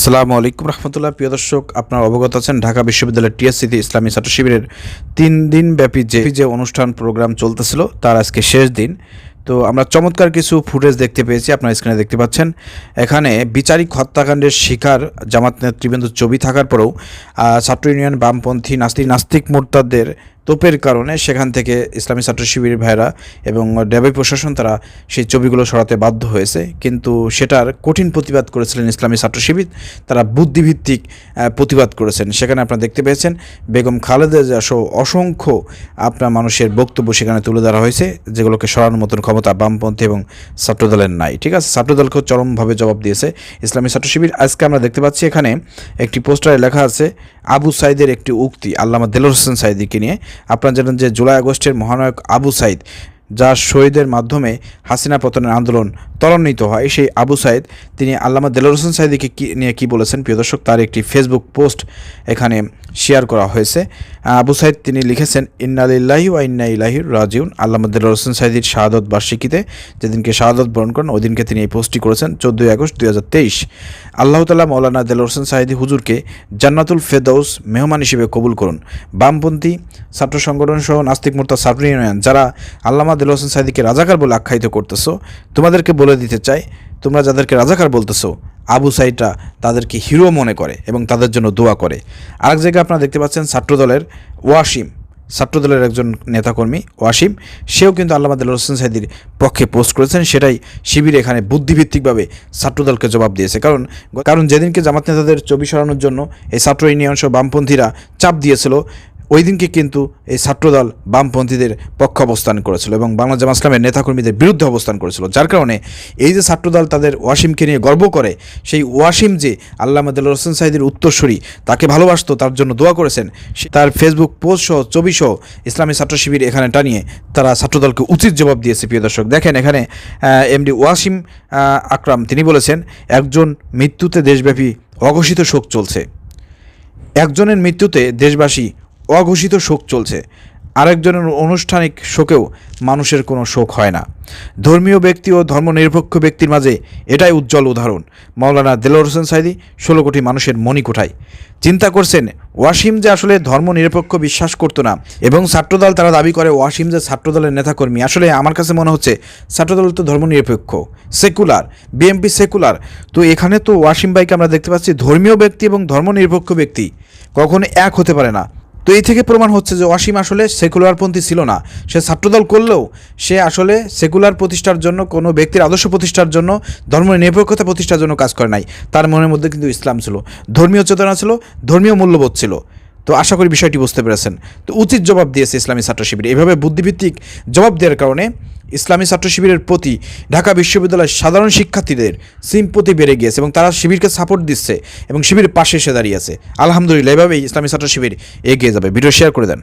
আসসালামু আলাইকুম রহমতুল্লাহ। প্রিয় দর্শক, আপনার অবগত আছেন, ঢাকা বিশ্ববিদ্যালয়ের টিএসসিতে ইসলামী ছাত্র শিবিরের তিন দিন ব্যাপী যে যে অনুষ্ঠান প্রোগ্রাম চলতেছিল, তার আজকে শেষ দিন। তো আমরা চমৎকার কিছু ফুটেজ দেখতে পেয়েছি, আপনার স্ক্রিনে দেখতে পাচ্ছেন। এখানে বিচারিক হত্যাকাণ্ডের শিকার জামাত নেতৃবৃন্দ ছবি থাকার পরেও ছাত্র ইউনিয়ন বামপন্থী নাস্তিক নাস্তিক মোর্তাদের তোপের কারণে সেখান থেকে ইসলামী ছাত্র শিবির ভাইরা এবং ডেবই প্রশাসন তারা সেই ছবিগুলো সরাতে বাধ্য হয়েছে। কিন্তু সেটার কঠিন প্রতিবাদ করেছিলেন ইসলামী ছাত্র শিবির। তারা বুদ্ধিভিত্তিক প্রতিবাদ করেছেন। সেখানে আপনারা দেখতে পেয়েছেন বেগম খালেদা সহ অসংখ্য আপনার মানুষের বক্তব্য সেখানে তুলে ধরা হয়েছে, যেগুলোকে সরানোর মতন ক্ষমতা বামপন্থী এবং ছাত্রদলের নাই। ঠিক আছে ছাত্রদলকেও চরমভাবে জবাব দিয়েছে ইসলামী ছাত্র শিবির। আজকে আমরা দেখতে পাচ্ছি এখানে একটি পোস্টারে লেখা আছে, আবু সাইদের একটি উক্তি, আল্লামা দেলোর হোসেন সাইদিকে নিয়ে। আপনারা জানেন যে জুলাই আগস্টের মহানায়ক আবু সাইদ। যার শহীদের মাধ্যমে হাসিনা পতনের আন্দোলন ত্বরান্বিত হয়। সেই আবু সাইদ, তিনি আল্লামা দেলোর হোসেন সাইদিকে নিয়ে কী বলেছেন প্রিয় দর্শক, তার একটি ফেসবুক পোস্ট এখানে শেয়ার করা হয়েছে। আবু সাইদ, তিনি লিখেছেন ইন্নালিল্লাহি ওয়া ইন্না ইলাহি রাজিউন। আল্লামা দেলোর হোসেন সাইদির শাহাদত বার্ষিকীতে যেদিনকে শাহাদত বরণ করেন ওই দিনকে তিনি এই পোস্টটি করেছেন, চোদ্দোই আগস্ট দুই হাজার তেইশ। আল্লাহ তালা মৌলানা দেলোর হোসেন সাইদি হুজুরকে জান্নাতুল ফেদৌস মেহমান হিসেবে কবুল করুন। বামপন্থী ছাত্র সংগঠন সহ নাস্তিক মোর্তা ইউনিয়ন, যারা আল্লামা দেলোর হোসেন সাইদিকে রাজাকার বলে আখ্যায়িত করতেছো, তোমাদেরকে বলে দিতে চাই, তোমরা যাদেরকে রাজাকার বলতেছো, আবু সাইদটা তাদেরকে হিরো মনে করে এবং তাদের জন্য দোয়া করে। আরেক জায়গায় আপনারা দেখতে পাচ্ছেন ছাত্রদলের ওয়াসিম, ছাত্রদলের একজন নেতাকর্মী ওয়াসিম, সেও কিন্তু আল্লাহ দেলোর হোসেন সাইদির পক্ষে পোস্ট করেছেন, সেটাই শিবির এখানে বুদ্ধিভিত্তিকভাবে ছাত্রদলকে জবাব দিয়েছে। কারণ কারণ যেদিনকে জামাত নেতাদের ছবি সরানোর জন্য এই ছাত্র ইউনিয়ন সহ বামপন্থীরা চাপ দিয়েছিল ওই দিনকে কিন্তু এই ছাত্রদল বামপন্থীদের পক্ষে অবস্থান করেছিল এবং বাংলা জামা ইসলামের নেতাকর্মীদের বিরুদ্ধে অবস্থান করেছিল। যার কারণে এই যে ছাত্রদল তাদের ওয়াসিমকে নিয়ে গর্ব করে, সেই ওয়াসিম যে আল্লাহ দেলোর হোসেন সাইদের উত্তরসূরি, তাকে ভালোবাসতো, তার জন্য দোয়া করেছেন তার ফেসবুক পোস্ট সহ ছবি সহ ইসলামী ছাত্র শিবির এখানে টানিয়ে তারা ছাত্রদলকে উচিত জবাব দিয়েছে। প্রিয় দর্শক, দেখেন এখানে এমডি ওয়াসিম আকরাম, তিনি বলেছেন, একজন মৃত্যুতে দেশব্যাপী অঘোষিত শোক চলছে। একজনের মৃত্যুতে দেশবাসী অঘোষিত শোক চলছে। আরেকজনের আনুষ্ঠানিক শোকেও মানুষের কোনো শোক হয় না। ধর্মীয় ব্যক্তি ও ধর্মনিরপেক্ষ ব্যক্তির মাঝে এটাই উজ্জ্বল উদাহরণ। মাওলানা দেলোর হোসেন সাইদি ষোলো কোটি মানুষের মণিকোঠায় চিন্তা করছেন, ওয়াসিম যে আসলে ধর্মনিরপেক্ষ বিশ্বাস করতো না এবং ছাত্রদল তারা দাবি করে, ওয়াসিম যে ছাত্রদলের নেতাকর্মী, আসলে আমার কাছে মনে হচ্ছে ছাত্রদল তো ধর্মনিরপেক্ষ, সেকুলার বিএমপি সেকুলার। তো এখানে তো ওয়াসিম ভাইকে আমরা দেখতে পাচ্ছি ধর্মীয় ব্যক্তি এবং ধর্মনিরপেক্ষ ব্যক্তি। কখনো এক হতে পারে না। তো এই থেকে প্রমাণ হচ্ছে যে অসীম আসলে সেকুলারপন্থী ছিল না। সে ছাত্রদল করলেও সে আসলে সেকুলার প্রতিষ্ঠার জন্য কোনো ব্যক্তির আদর্শ প্রতিষ্ঠার জন্য ধর্ম নিরপেক্ষতা প্রতিষ্ঠার জন্য কাজ করে নাই। তার মনের মধ্যে কিন্তু ইসলাম ছিল, ধর্মীয় চেতনা ছিল, ধর্মীয় মূল্যবোধ ছিল। তো আশা করি বিষয়টি বুঝতে পেরেছেন। তো উচিত জবাব দিয়েছে ইসলামী ছাত্র শিবির। এভাবে বুদ্ধিভিত্তিক জবাব দেওয়ার কারণে ইসলামী ছাত্র শিবিরের প্রতি ঢাকা বিশ্ববিদ্যালয়ের সাধারণ শিক্ষার্থীদের সিম্পতি বেড়ে গিয়েছে এবং তারা শিবিরকে সাপোর্ট দিচ্ছে এবং শিবিরের পাশে এসে দাঁড়িয়ে আছে। আলহামদুলিল্লাহ, এভাবেই ইসলামী ছাত্র শিবির এগিয়ে যাবে। ভিডিও শেয়ার করে দেন।